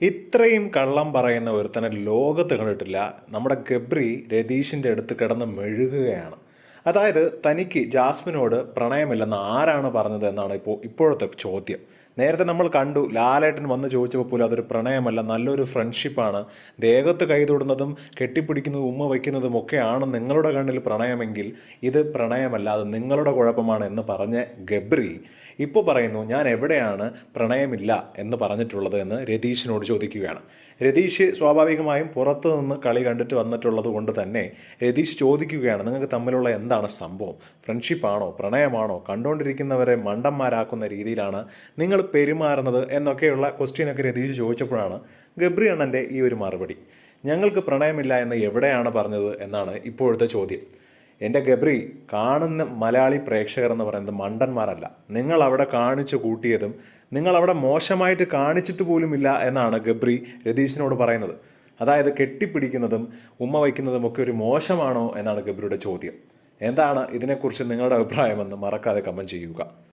ഇത്രയും കള്ളം പറയുന്ന ഒരുത്തനെ ലോകത്ത് കണ്ടിട്ടില്ല. നമ്മുടെ ഗബ്രി രതീഷിന്റെ അടുത്ത് കിടന്ന് മെഴുകുകയാണ്. അതായത് തനിക്ക് ജാസ്മിനോട് പ്രണയമില്ലെന്ന് ആരാണ് പറഞ്ഞത് എന്നാണ് ഇപ്പോൾ ഇപ്പോഴത്തെ ചോദ്യം. നേരത്തെ നമ്മൾ കണ്ടു ലാലേട്ടൻ വന്ന് ചോദിച്ചപ്പോൾ പോലും അതൊരു പ്രണയമല്ല നല്ലൊരു ഫ്രണ്ട്ഷിപ്പാണ്. ദേഹത്ത് കൈതൊടുന്നതും കെട്ടിപ്പിടിക്കുന്നതും ഉമ്മ വയ്ക്കുന്നതും ഒക്കെയാണ് നിങ്ങളുടെ കണ്ണിൽ പ്രണയമെങ്കിൽ ഇത് പ്രണയമല്ല അത് നിങ്ങളുടെ കുഴപ്പമാണ് എന്ന് പറഞ്ഞ ഗബ്രി ഇപ്പോൾ പറയുന്നു ഞാൻ എവിടെയാണ് പ്രണയമില്ല എന്ന് പറഞ്ഞിട്ടുള്ളത്? എന്ന് രതീഷിനോട് ചോദിക്കുകയാണ്. രതീഷ് സ്വാഭാവികമായും പുറത്തു നിന്ന് കളി കണ്ടിട്ട് വന്നിട്ടുള്ളത് കൊണ്ട് തന്നെ രതീഷ് ചോദിക്കുകയാണ് നിങ്ങൾക്ക് തമ്മിലുള്ള എന്താണ് സംഭവം? ഫ്രണ്ട്ഷിപ്പാണോ? പ്രണയമാണോ? കണ്ടുകൊണ്ടിരിക്കുന്നവരെ മണ്ടന്മാരാക്കുന്ന രീതിയിലാണ് നിങ്ങൾ പെരുമാറുന്നത് എന്നൊക്കെയുള്ള ക്വസ്റ്റ്യനൊക്കെ രതീഷ് ചോദിച്ചപ്പോഴാണ് ഗബ്രി അണ്ണന്റെ ഈ ഒരു മറുപടി. ഞങ്ങൾക്ക് പ്രണയമില്ല എന്ന് എവിടെയാണ് പറഞ്ഞത്? എന്നാണ് ഇപ്പോഴത്തെ ചോദ്യം. എന്റെ ഗബ്രി കാണുന്ന മലയാളി പ്രേക്ഷകർ എന്ന് പറയുന്നത് മണ്ടന്മാരല്ല. നിങ്ങൾ അവിടെ കാണിച്ചു കൂട്ടിയതും നിങ്ങൾ അവിടെ മോശമായിട്ട് കാണിച്ചിട്ട് പോലുമില്ല എന്നാണ് ഗബ്രി രതീഷിനോട് പറയുന്നത്. അതായത് കെട്ടിപ്പിടിക്കുന്നതും ഉമ്മ വയ്ക്കുന്നതും ഒക്കെ ഒരു മോശമാണോ? എന്നാണ് ഗബ്രിയുടെ ചോദ്യം. എന്താണ് ഇതിനെക്കുറിച്ച് നിങ്ങളുടെ അഭിപ്രായമെന്ന് മറക്കാതെ കമന്റ് ചെയ്യുക.